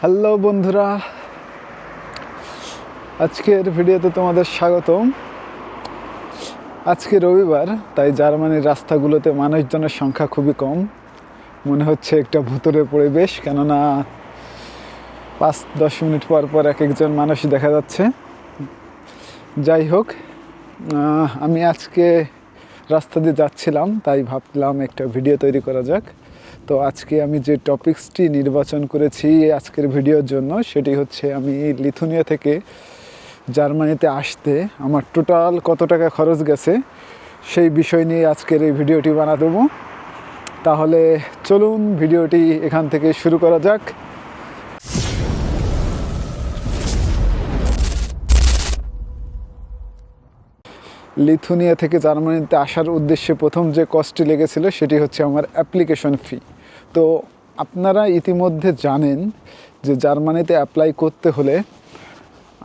Hello বন্ধুরা, আজকের ভিডিওতে তোমাদের স্বাগতম। আজকে রবিবার, তাই জার্মানির রাস্তাগুলোতে মানুষজনের সংখ্যা খুবই কম। মনে হচ্ছে একটা ভুতুরে পরিবেশ, কেননা পাঁচ, দশ মিনিট পর পর এক একজন মানুষ দেখা যাচ্ছে। যাই হোক আমি আজকে রাস্তা দিয়ে যাচ্ছিলাম, তাই ভাবলাম একটা ভিডিও তৈরি করা যাক। তো আজকে আমি যে টপিকসটি নির্বাচন করেছি আজকের ভিডিওর জন্য, সেটি হচ্ছে আমি লিথুনিয়া থেকে জার্মানিতে আসতে আমার টোটাল কত টাকা খরচ গেছে, সেই বিষয় নিয়ে আজকের এই ভিডিওটি বানা দেবো। তাহলে চলুন ভিডিওটি এখান থেকে শুরু করা যাক। লিথুনিয়া থেকে জার্মানিতে আসার উদ্দেশ্যে প্রথম যে কস্টটি লেগেছিল, সেটি হচ্ছে আমার অ্যাপ্লিকেশন ফি তো আপনারা ইতিমধ্যে জানেন যে জার্মানিতে অ্যাপ্লাই করতে হলে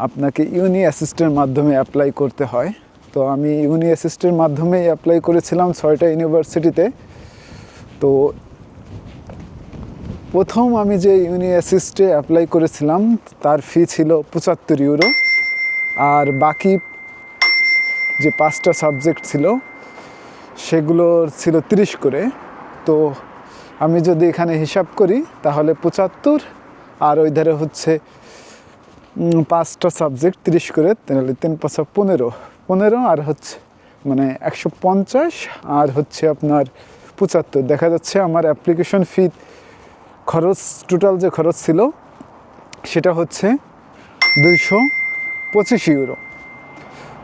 আপনাকে ইউনি অ্যাসিস্টের মাধ্যমে অ্যাপ্লাই করতে হয়। তো আমি ইউনি অ্যাসিস্টের মাধ্যমেই অ্যাপ্লাই করেছিলাম ছয়টা ইউনিভার্সিটিতে। তো প্রথম আমি যে ইউনি অ্যাসিস্টে অ্যাপ্লাই করেছিলাম, তার ফি ছিল পঁচাত্তর ইউরো। আর বাকি যে পাঁচটা সাবজেক্ট ছিল, সেগুলোর ছিল তিরিশ করে। তো আমি যদি এখানে হিসাব করি, তাহলে পঁচাত্তর, আর ওই ধারে হচ্ছে পাঁচটা সাবজেক্ট তিরিশ করে, তাহলে তিন পাঁচা পনেরো। পনেরো আর হচ্ছে মানে একশো পঞ্চাশ, আর হচ্ছে আপনার পঁচাত্তর। দেখা যাচ্ছে আমার অ্যাপ্লিকেশন ফি খরচ টোটাল যে খরচ ছিল, সেটা হচ্ছে দুইশো পঁচিশ ইউরো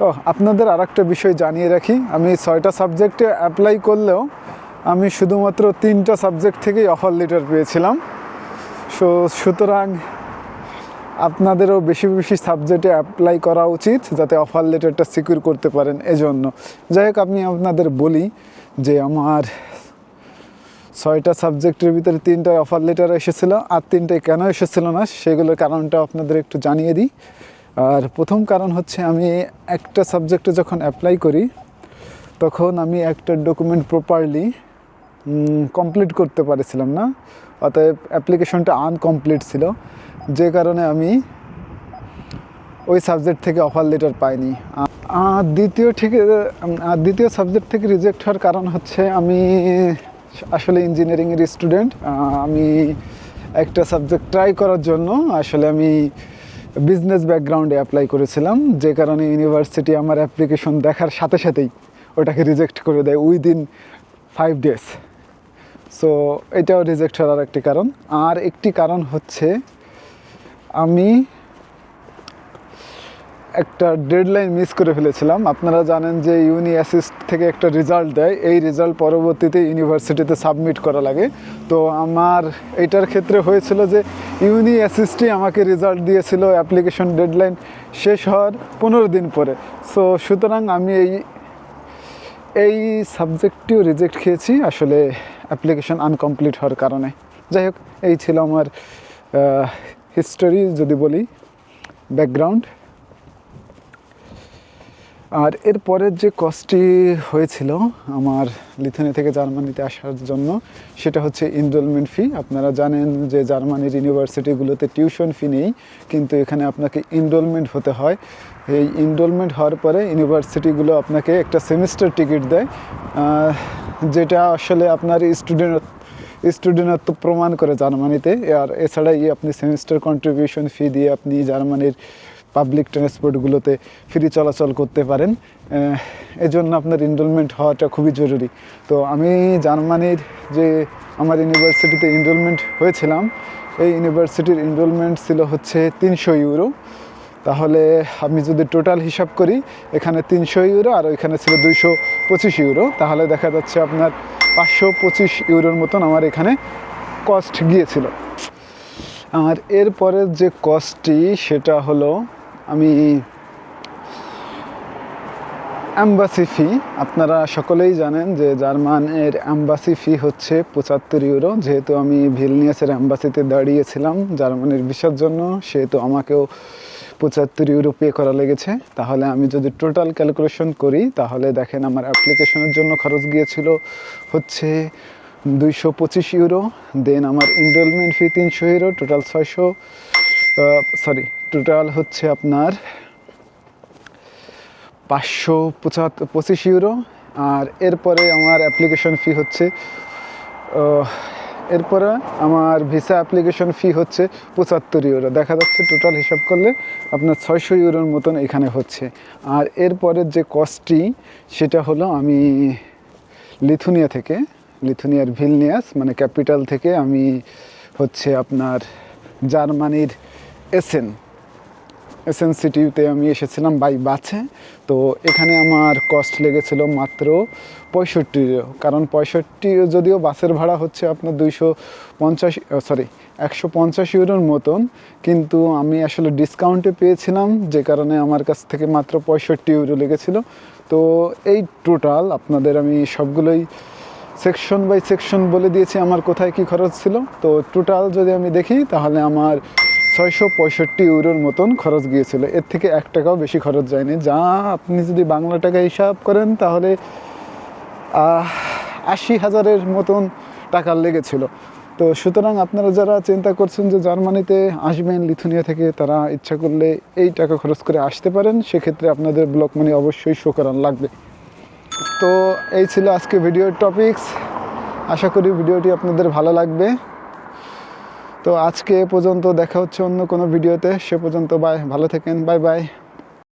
ও আপনাদের আর একটা বিষয় জানিয়ে রাখি। আমি ছয়টা সাবজেক্টে অ্যাপ্লাই করলেও আমি শুধুমাত্র তিনটা সাবজেক্ট থেকেই অফার লেটার পেয়েছিলাম। সো সুতরাং আপনাদেরও বেশি বেশি সাবজেক্টে অ্যাপ্লাই করা উচিত যাতে অফার লেটারটা সিকিউর করতে পারেন এজন্য। যাই হোক, আমি আপনাদের বলি যে আমার ছয়টা সাবজেক্টের ভিতরে তিনটা অফার লেটার এসেছিল আর তিনটায় কেন এসেছিল না সেগুলোর কারণটা আপনাদের একটু জানিয়ে দিই। আর প্রথম কারণ হচ্ছে আমি একটা সাবজেক্টে যখন অ্যাপ্লাই করি, তখন আমি একটা ডকুমেন্ট প্রপারলি কমপ্লিট করতে পারছিলাম না। অতএব অ্যাপ্লিকেশনটা আনকমপ্লিট ছিল। যে কারণে আমি ওই সাবজেক্ট থেকে অফার লেটার পাইনি। দ্বিতীয় ঠিক দ্বিতীয় সাবজেক্ট থেকে রিজেক্ট হওয়ার কারণ হচ্ছে আমি আসলে ইঞ্জিনিয়ারিংয়ের স্টুডেন্ট আমি একটা সাবজেক্ট ট্রাই করার জন্য আসলে আমি বিজনেস ব্যাকগ্রাউন্ডে অ্যাপ্লাই করেছিলাম। যে কারণে ইউনিভার্সিটি আমার অ্যাপ্লিকেশন দেখার সাথে সাথেই ওটাকে রিজেক্ট করে দেয় উইদিন ফাইভ ডেজ সো এটাও রিজেক্ট হওয়ার একটি কারণ। আর একটি কারণ হচ্ছে, আমি একটা ডেডলাইন মিস করে ফেলেছিলাম। আপনারা জানেন যে ইউনি অ্যাসিস্ট থেকে একটা রেজাল্ট দেয়। এই রেজাল্ট পরবর্তীতে ইউনিভার্সিটিতে সাবমিট করা লাগে। তো আমার এটার ক্ষেত্রে হয়েছিল যে ইউনি অ্যাসিস্টই আমাকে রেজাল্ট দিয়েছিল অ্যাপ্লিকেশন ডেডলাইন শেষ হওয়ার পনেরো দিন পরে। সো সুতরাং আমি এই এই সাবজেক্টটিও রিজেক্ট খেয়েছি। আসলে অ্যাপ্লিকেশন আনকমপ্লিট হওয়ার কারণে। যাই হোক, এই ছিল আমার হিস্টোরি যদি বলি ব্যাকগ্রাউন্ড আর এর পরের যে কস্টটি হয়েছিল আমার লিথুনি থেকে জার্মানিতে আসার জন্য, সেটা হচ্ছে ইনরোলমেন্ট ফি আপনারা জানেন যে জার্মানির ইউনিভার্সিটিগুলোতে টিউশন ফি নেই, কিন্তু এখানে আপনাকে ইনরোলমেন্ট হতে হয়। এই ইনরোলমেন্ট হওয়ার পরে ইউনিভার্সিটিগুলো আপনাকে একটা সেমিস্টার টিকিট দেয়। যেটা আসলে আপনার স্টুডেন্ট স্টুডেন্টত্ব প্রমাণ করে জার্মানিতে। আর এছাড়াই আপনি সেমিস্টার কন্ট্রিবিউশন ফি দিয়ে আপনি জার্মানির পাবলিক ট্রান্সপোর্টগুলোতে ফ্রি চলাচল করতে পারেন। এজন্য আপনার এনরোলমেন্ট হওয়াটা খুবই জরুরি। তো আমি জার্মানির যে আমার ইউনিভার্সিটিতে এনরোলমেন্ট হয়েছিলাম, এই ইউনিভার্সিটির এনরোলমেন্ট ছিল হচ্ছে তিনশো ইউরো তাহলে আমি যদি টোটাল হিসাব করি, এখানে তিনশো ইউরো আর ওইখানে ছিল দুইশো পঁচিশ ইউরো। তাহলে দেখা যাচ্ছে আপনার পাঁচশো পঁচিশ ইউরোর মতন আমার এখানে কস্ট গিয়েছিল। আর এরপরের যে কস্টটি সেটা হলো আমি অ্যাম্বাসি ফি আপনারা সকলেই জানেন যে জার্মানের অ্যাম্বাসি ফি হচ্ছে পঁচাত্তর ইউরো। যেহেতু আমি ভিলনিয়াসের অ্যাম্বাসিতে দাঁড়িয়েছিলাম জার্মানির ভিসার জন্য, সেহেতু আমাকেও পঁচাত্তর ইউরো পে করা লেগেছে। তাহলে আমি যদি টোটাল ক্যালকুলেশন করি, তাহলে দেখেন আমার অ্যাপ্লিকেশনের জন্য খরচ গিয়েছিল হচ্ছে দুইশো পঁচিশ ইউরো দেন আমার এনরোলমেন্ট ফি তিনশো ইউরো টোটাল ছয়শো সরি টোটাল হচ্ছে আপনার পাঁচশো পঁচাত্তর, পঁচিশ ইউরো আর এরপরে আমার অ্যাপ্লিকেশন ফি হচ্ছে এরপরে আমার ভিসা অ্যাপ্লিকেশন ফি হচ্ছে পঁচাত্তর ইউরো। দেখা যাচ্ছে টোটাল হিসাব করলে আপনার ছয়শো ইউরোর মতন এখানে হচ্ছে। আর এরপরের যে কস্টটি সেটা হলো আমি লিথুনিয়া থেকে, লিথুনিয়ার ভিলনিয়াস মানে ক্যাপিটাল থেকে আমি হচ্ছে আপনার জার্মানির এসেন। এসএন সিটিতে আমি এসেছিলাম বাই বাসে তো এখানে আমার কস্ট লেগেছিল মাত্র পঁয়ষট্টি কারণ পঁয়ষট্টি যদিও বাসের ভাড়া হচ্ছে আপনার দুইশো পঞ্চাশ সরি একশো পঞ্চাশ ইউরোর মতন, কিন্তু আমি আসলে ডিসকাউন্টে পেয়েছিলাম, যে কারণে আমার কাছ থেকে মাত্র পঁয়ষট্টি ইউরো লেগেছিল। তো এই টোটাল আপনাদের আমি সবগুলোই সেকশন বাই সেকশন বলে দিয়েছি, আমার কোথায় কি খরচ ছিল। তো টোটাল যদি আমি দেখি, তাহলে আমার ছয়শো পঁয়ষট্টি ইউরোর মতন খরচ গিয়েছিল। এর থেকে এক টাকাও বেশি খরচ যায়নি। যা আপনি যদি বাংলা টাকা হিসাব করেন, তাহলে আশি হাজারের মতন টাকা লেগেছিল। তো সুতরাং আপনারা যারা চিন্তা করছেন যে জার্মানিতে আসবেন, লিথুনিয়া থেকে তারা ইচ্ছা করলে এই টাকা খরচ করে আসতে পারেন, সেক্ষেত্রে আপনাদের ব্লক মানি অবশ্যই শো করান লাগবে। তো এই ছিল আজকে ভিডিওর টপিকস আশা করি ভিডিওটি আপনাদের ভালো লাগবে। তো আজকে এ পর্যন্ত দেখা হচ্ছে অন্য কোনো ভিডিওতে। সে পর্যন্ত বাই, ভালো থাকেন, বাই বাই।